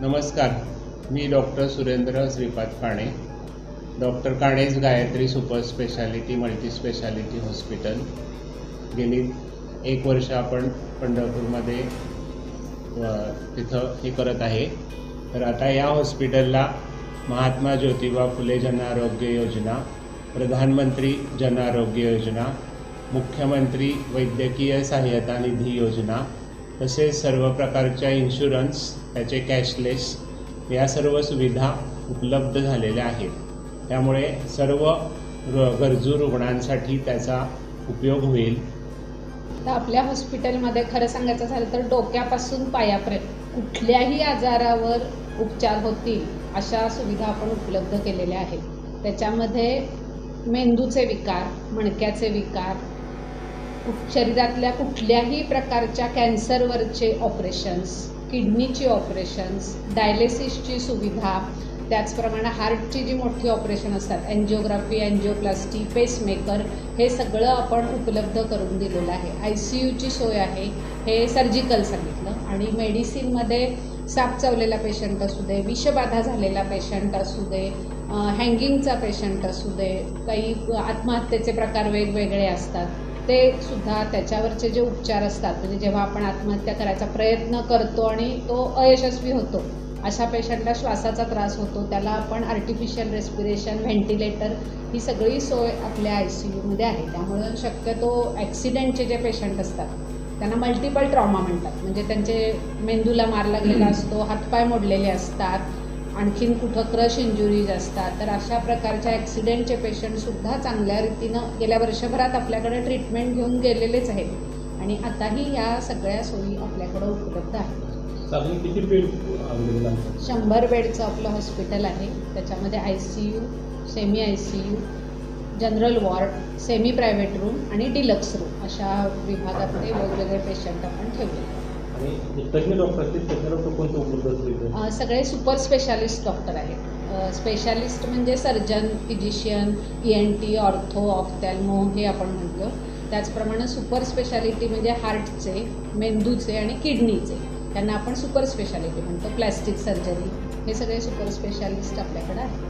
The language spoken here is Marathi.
नमस्कार मी doctor Surendra Shripad Kane. Doctor Kane's Gayatri super speciality multi speciality hospital. गेली एक वर्ष आपण पंढरपूरमध्ये तिथं हे करत आहे. तर आता या हॉस्पिटलला महात्मा ज्योतिबा फुले जन आरोग्य योजना प्रधानमंत्री जन आरोग्य योजना मुख्यमंत्री वैद्यकीय सहाय्यता निधी योजना तसेच सर्व प्रकारच्या इन्शुरन्स त्याचे कॅशलेस या सर्व सुविधा उपलब्ध झालेल्या आहेत. त्यामुळे सर्व र गरजू रुग्णांसाठी त्याचा उपयोग होईल. तर आपल्या हॉस्पिटलमध्ये खरं सांगायचं झालं तर डोक्यापासून पायापर्यंत कुठल्याही आजारावर उपचार होतील अशा सुविधा आपण उपलब्ध केलेल्या आहेत. त्याच्यामध्ये मेंदूचे विकार मणक्याचे विकार शरीरातल्या कुठल्याही प्रकारच्या कॅन्सरवरचे ऑपरेशन्स किडनीची ऑपरेशन्स डायलिसिसची सुविधा त्याचप्रमाणे हार्टची जी मोठी ऑपरेशन असतात अँजिओग्राफी अँजिओप्लास्टी पेसमेकर हे सगळं आपण उपलब्ध करून दिलेलं आहे. आय सी यूची सोय आहे हे सर्जिकल सांगितलं. आणि मेडिसिनमध्ये साप चावलेला पेशंट असू दे विषबाधा झालेला पेशंट असू दे हँगिंगचा पेशंट असू दे काही आत्महत्येचे प्रकार वेगवेगळे असतात. ते सुद्धा त्याच्यावरचे जे उपचार असतात म्हणजे जेव्हा आपण आत्महत्या करायचा प्रयत्न करतो आणि तो अयशस्वी होतो अशा पेशंटला श्वासाचा त्रास होतो त्याला आपण आर्टिफिशियल रेस्पिरेशन व्हेंटिलेटर ही सगळी सोय आपल्या आय सी यूमध्ये आहे. त्यामुळं शक्यतो ॲक्सिडेंटचे जे पेशंट असतात त्यांना मल्टिपल ट्रॉमा म्हणतात. म्हणजे त्यांचे मेंदूला मार लागलेला असतो हातपाय मोडलेले असतात आणखीन कुठं क्रश इंजुरीज असतात तर अशा प्रकारच्या ॲक्सिडेंटचे पेशंटसुद्धा चांगल्या रीतीनं गेल्या वर्षभरात आपल्याकडे ट्रीटमेंट घेऊन गेलेलेच आहेत. आणि आताही या सगळ्या सोयी आपल्याकडं उपलब्ध आहेत. साधारण किती बेड अवेलेबल आहे शंभर बेडचं आपलं हॉस्पिटल आहे. त्याच्यामध्ये I C U semi I C U general ward semi private room आणि डिलक्स रूम अशा विभागातले वेगवेगळे पेशंट आपण ठेवले आणि तज्ज्ञ डॉक्टर असतील तज्ज्ञ डॉक्टर कोणते उपलब्ध असतील अ, सगळे सुपर स्पेशालिस्ट डॉक्टर आहेत. स्पेशालिस्ट म्हणजे surgeon physician E N T ortho ophthalmo हे आपण म्हणतो. त्याचप्रमाणे सुपर स्पेशालिटी म्हणजे हार्टचे मेंदूचे आणि किडनीचे त्यांना आपण सुपर स्पेशालिटी म्हणतो. प्लॅस्टिक सर्जरी हे सगळे सुपर स्पेशालिस्ट आपल्याकडे आहेत.